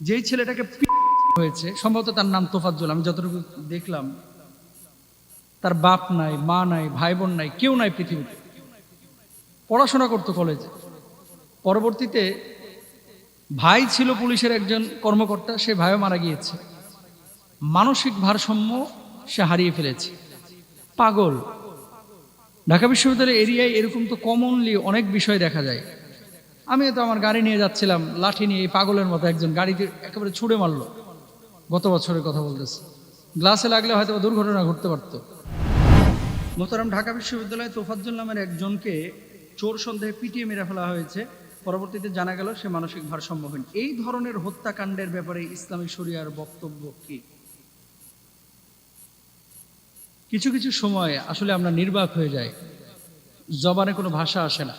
যেই ছেলেটাকে হয়েছে, সম্ভবত তার নাম তোফাজ্জল, আমি যতটুকু দেখলাম, তার বাপ নাই, মা নাই ভাই বোন নাই, কেউ নাই পৃথিবীতে। পড়াশোনা করতো কলেজে পরবর্তীতে ভাই ছিল পুলিশের একজন কর্মকর্তা, সে ভাইও মারা গিয়েছে। মানসিক ভারসাম্য সে হারিয়ে ফেলেছে। পাগল। ঢাকা বিশ্ববিদ্যালয়ের এরিয়ায় এরকম তো কমনলি অনেক বিষয় দেখা যায়। আমি তো আমার গাড়ি নিয়ে যাচ্ছিলাম, লাঠি নিয়ে এই পাগলের মতো একজন গাড়িতে একেবারে ছুড়ে মারলো। গত বছরের কথা বলতেছে। গ্লাসে লাগলে হয়তো দুর্ঘটনা ঘটতে পারতো। মোতারাম ঢাকা বিশ্ববিদ্যালয়ে তোফাজ্জুল নামের একজনকে চোর সন্দেহে পিটিয়ে মেরে ফেলা হয়েছে। পরবর্তীতে জানা গেল সে মানসিক ভারসাম্যহীন। এই ধরনের হত্যাকাণ্ডের ব্যাপারে ইসলামী শরিয়ার বক্তব্য কি? কিছু কিছু সময় আসলে আমরা নির্বাক হয়ে যাই। জবানে কোনো ভাষা আসে না।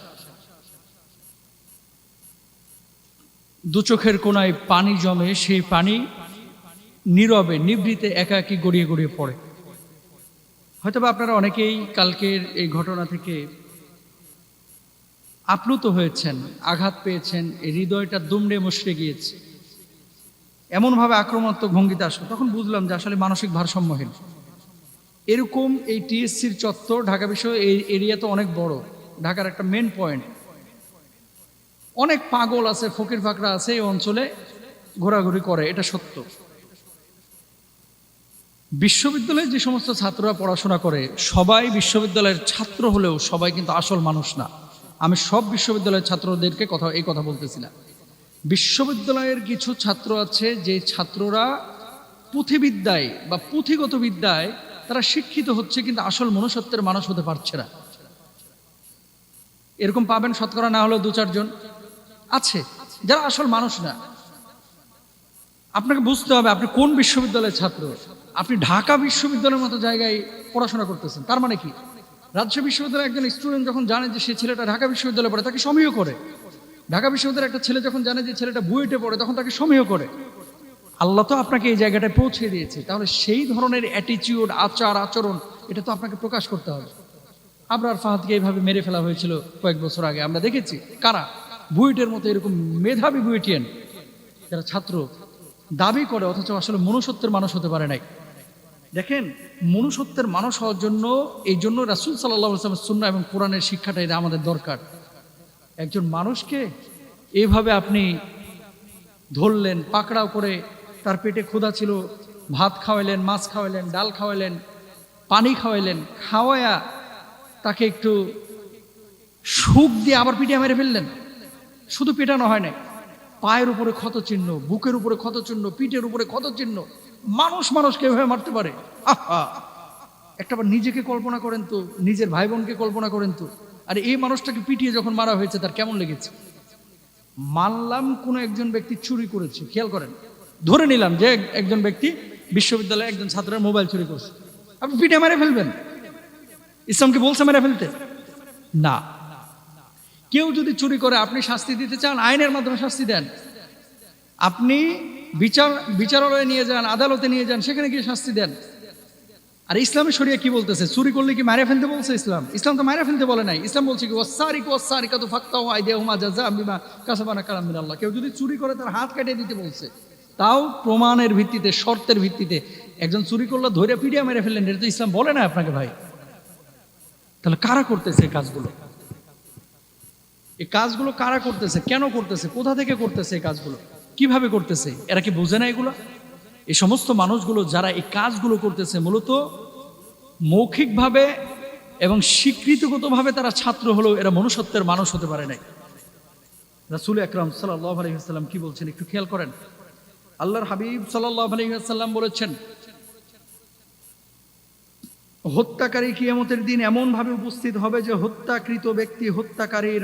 দু চোখের কোনায় পানি জমে, সেই পানি নীরবে, নিভৃতে একাকী গড়িয়ে গড়িয়ে পড়ে। হয়তোবা আপনারা অনেকেই কালকের এই ঘটনা থেকে আপ্লুত হয়েছেন, আঘাত পেয়েছেন, এই হৃদয়টা দুমড়ে মুশড়ে গিয়েছে। এমনভাবে আক্রমণাত্মক ভঙ্গিতে আসলো, তখন বুঝলাম যে আসলে মানসিক ভারসাম্যহীন। এরকম এই টিএসসির চত্বর, ঢাকা বিশ্ব এই এরিয়া তো অনেক বড়, ঢাকার একটা মেন পয়েন্ট অনেক পাগল আছে, ফকির ফাকরা আছে এই অঞ্চলে ঘোরাঘুরি করে, এটা সত্য। বিশ্ববিদ্যালয়ে যে সমস্ত ছাত্ররা পড়াশোনা করে, সবাই বিশ্ববিদ্যালয়ের ছাত্র হলেও সবাই কিন্তু আসল মানুষ না। আমি সব বিশ্ববিদ্যালয়ের ছাত্রদেরকে কথা, এই কথা বলতেছি না। বিশ্ববিদ্যালয়ের কিছু ছাত্র আছে, যে ছাত্ররা পুঁথিবিদ্যায় বা পুঁথিগত বিদ্যায় তারা শিক্ষিত হচ্ছে, কিন্তু আসল মনুষ্যত্বের মানুষ হতে পারছে না। এরকম পাবেন শতকরা না হলেও দু চারজন। আছে, যারা আসল মানুষ না। আপনাকে বুঝতে হবে, আপনি কোন বিশ্ববিদ্যালয়ের ছাত্র? আপনি ঢাকা বিশ্ববিদ্যালয়ের মতো জায়গায় পড়াশোনা করতেছেন, তার মানে কি? রাজ্য বিশ্ববিদ্যালয়ের একজন স্টুডেন্ট যখন জানে যে সে ছেলেটা ঢাকা বিশ্ববিদ্যালয়ে পড়ে, তাকে সমীহ করে। ঢাকা বিশ্ববিদ্যালয়ের একটা ছেলে যখন জানে যে ছেলেটা বুয়েটে পড়ে, তখন তাকে সমীহ করে। আল্লাহ তো আপনাকে এই জায়গাটায় পৌঁছে দিয়েছে, তাহলে সেই ধরনের অ্যাটিচিউড আচার, আচরণ, এটা তো আপনাকে প্রকাশ করতে হবে। আবরার ফাহাদকে এইভাবে মেরে ফেলা হয়েছিল কয়েক বছর আগে, আমরা দেখেছি। কারা? বুয়েটের মতো এরকম মেধাবী বুয়েটিয়ান, যারা ছাত্র, দাবি করে, অথচ আসলে মনুষ্যত্বের মানুষ হতে পারে নাই। দেখেন, মনুষ্যত্বের মানুষ হওয়ার জন্য, এই জন্য রাসুল সাল্লাহ সুন্না এবং কোরআনের শিক্ষাটা এটা আমাদের দরকার। একজন মানুষকে এইভাবে আপনি ধরলেন, পাকড়াও করে তার পেটে ক্ষুধা ছিল, ভাত খাওয়াইলেন, মাছ খাওয়াইলেন, ডাল খাওয়াইলেন, পানি খাওয়াইলেন, খাওয়ায়া তাকে একটু সুখ দিয়ে আবার পিটিয়ে মেরে ফেললেন। শুধু পেটানো হয় না পায়ের উপরে ক্ষত চিহ্ন, বুকের উপরে ক্ষত চিহ্ন, পিঠের উপরে ক্ষত চিহ্ন, মানুষ মানুষকে এভাবে মারতে পারে। আহা! একটাবার নিজেকে কল্পনা করেন তো, নিজের ভাই বোনকে কল্পনা করেন তো, আর এই মানুষটাকে পিটিয়ে যখন মারা হয়েছে, তার কেমন লেগেছে? মানলাম কোনো একজন ব্যক্তি চুরি করেছে, খেয়াল করেন। ধরে নিলাম যে একজন ব্যক্তি বিশ্ববিদ্যালয়ে একজন ছাত্রের মোবাইল চুরি করছে। আপনি পিঠে মেরে ফেলবেন? ইসলামকে বলছে মেরে ফেলতে? না। কেউ যদি চুরি করে, আপনি শাস্তি দিতে চান, আইনের মাধ্যমে শাস্তি দেন। আপনি বিচার, বিচারালয়ে নিয়ে যান, আদালতে নিয়ে যান, সেখানে গিয়ে শাস্তি দেন। আর ইসলামের শরিয়া কি বলতেছে? চুরি করলে কি মারে ফেলতে বলছে ইসলাম? ইসলাম তো মারে ফেলতে বলে নাই। ইসলাম বলছে কি ওসারিক ওসারিকা তো ফাক্তাও আইদে হুমা জাজা বিমা কাসাবানা কালাম আল্লাহ কেউ যদি চুরি করে, তার হাত কাটিয়ে দিতে বলছে। তাও প্রমাণের ভিত্তিতে, শর্তের ভিত্তিতে। একজন চুরি করলে ধরে পিডিয়া মেরে ফেললেন, এটা তো ইসলাম বলে না আপনাকে ভাই। তাহলে কারা করতেছে কাজগুলো? এই কাজগুলো কারা করতেছে? কেন করতেছে? কোথা থেকে করতেছে এই কাজগুলো? কীভাবে করতেছে? এরা কি বোঝে না এগুলো? এই সমস্ত মানুষগুলো যারা এই কাজগুলো করতেছে, মূলত মৌখিকভাবে এবং স্বীকৃতিগতভাবে তারা ছাত্র হলেও এরা মনুষ্যত্বের মানুষ হতে পারে নাই। রাসুল আকরাম সাল্লাহ আলহিহাল্লাম কি বলছেন? একটু খেয়াল করেন। আল্লাহর হাবিব সাল্লাহ আলহিহাল্লাম বলেছেন, হত্যাকারী কিয়ামতের দিন এমনভাবে উপস্থিত হবে যে হত্যাকৃত ব্যক্তি হত্যাকারীর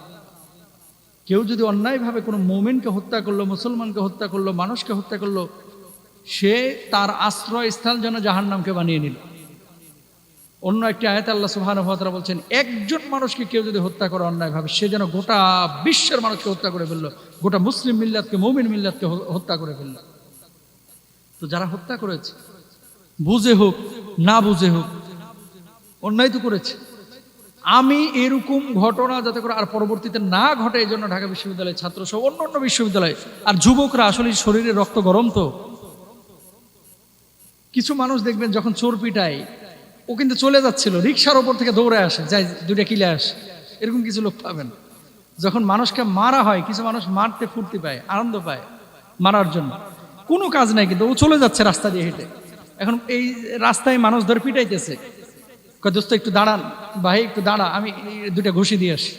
কেউ যদি অন্যায়ভাবে কোনো মোমেনকে হত্যা করল, মুসলমানকে হত্যা করল, মানুষকে হত্যা করল, সে তার আশ্রয়স্থল যেন জাহান্নামকে বানিয়ে নিল। অন্য একটি আয়াত আল্লাহ ওয়া বলছেন, একজন মানুষকে কেউ যদি হত্যা করে অন্যায়ভাবে, সে যেন গোটা বিশ্বের মানুষকে হত্যা করে ফেলল, গোটা মুসলিম মিল্লাতকে, মৌমিন মিল্লাতকে হত্যা করে ফেলল। তো যারা হত্যা করেছে, বুঝে হোক, না বুঝে হোক, অন্যায় তো করেছে। আমি এরকম ঘটনা যাতে করে আর পরবর্তীতে না ঘটে, এই জন্য ঢাকা বিশ্ববিদ্যালয়ের ছাত্র সহ অন্য অন্য বিশ্ববিদ্যালয়। আর যুবকরা আসলে শরীরে রক্ত গরম তো। কিছু মানুষ দেখবেন যখন চোর পিটায়, ও কিন্তু চলে যাচ্ছিল, রিক্সার ওপর থেকে দৌড়ে আসে, যাই, দুইটা কিলে আসে। এরকম কিছু লোক পাবেন। যখন মানুষকে মারা হয়, কিছু মানুষ মারতে ফুর্তি পায়, আনন্দ পায় মারার জন্য। কোনো কাজ নাই, কিন্তু ও চলে যাচ্ছে রাস্তা দিয়ে হেঁটে। এখন এই রাস্তায় মানুষ ধরে পিটাইতেছে। দোস্ত, একটু দাঁড়ান, ভাই, একটু দাঁড়া, আমি দুটা ঘুষি দিয়ে আসি।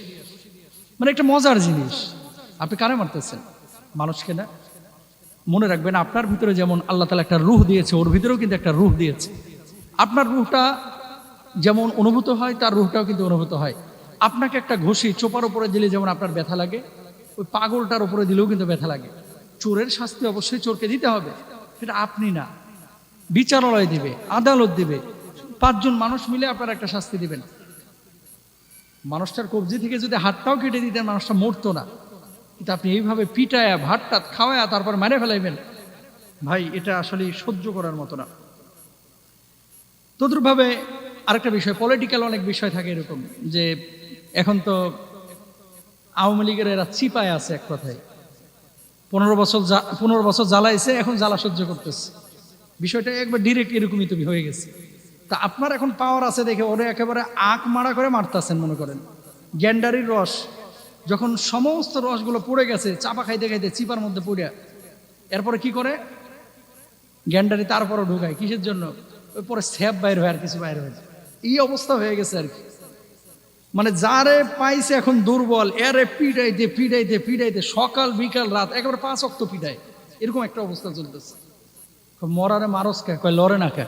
মানে একটা মজার জিনিস। আপনি কারে মারতেছেন? মানুষকে না? মনে রাখবেন, আপনার ভিতরে যেমন আল্লাহ তালা একটা রুহ দিয়েছে, ওর ভিতরেও কিন্তু একটা রুহ দিয়েছে। আপনার রুহটা যেমন অনুভূত হয়, তার রুহটাও কিন্তু অনুভূত হয়। আপনাকে একটা ঘষি চোপার উপরে দিলে যেমন আপনার ব্যথা লাগে, ওই পাগলটার উপরে দিলেও কিন্তু ব্যথা লাগে। চোরের শাস্তি অবশ্যই চোরকে দিতে হবে। সেটা আপনি না। বিচারালয় দিবে, আদালত দিবে। পাঁচজন মানুষ মিলে আপনারা একটা শাস্তি দিবেন। মানুষটার কবজি থেকে যদি হাতটাও কেটে দিতেন, মানুষটা মরতো না। কিন্তু আপনি এইভাবে পিটায়া ভাতটা খাওয়ায়া তারপর মেরে ফেলাইবেন। ভাই, এটা আসলে সহ্য করার মতো না। তদ্রুপভাবে আরেকটা বিষয় পলিটিক্যাল অনেক বিষয় থাকে এরকম যে এখন তো আওয়ামী লীগের এরা চিপায় আছে এক কথায়। পনেরো বছর পনেরো বছর জ্বালাইছে, এখন জ্বালা সহ্য করতেছে। বিষয়টা একবার ডিরেক্ট এরকমই তুমি হয়ে গেছে। তা আপনার এখন পাওয়ার আছে দেখে ওরে একেবারে আঁক মারা করে মারতাছেন মনে করেন। গ্যান্ডারির রস, যখন সমস্ত রসগুলো পড়ে গেছে, চাপা খাইতে খাইতে চিপার মধ্যে পড়ে, এরপরে কি করে? গ্যান্ডারি তারপরও ঢুকায়, কিসের জন্য? ওই পরে স্যাপ বাইর হয় আর কিছু বাইর হয়ে এই অবস্থা হয়ে গেছে আর কি। মানে যারে পাইছে এখন দুর্বল, এরে পিটাইতে পিটাইতে পিটাইতে, সকাল, বিকাল, রাত, একেবারে পাঁচ অক্ত পিটায়। এরকম একটা অবস্থা চলতেছে। মরারে মারস কে? কয়, লড়ে না কে?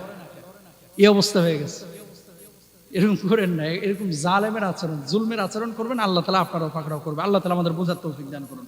এই অবস্থা হয়ে গেছে। এরকম করেন না, এরকম জালেমের আচরণ, জুলমের আচরণ করবেন, আল্লাহ তালা আপনারাও পাকড়াও করবে। আল্লাহ তালা আমাদের বোঝার তৌফিক দান করুন।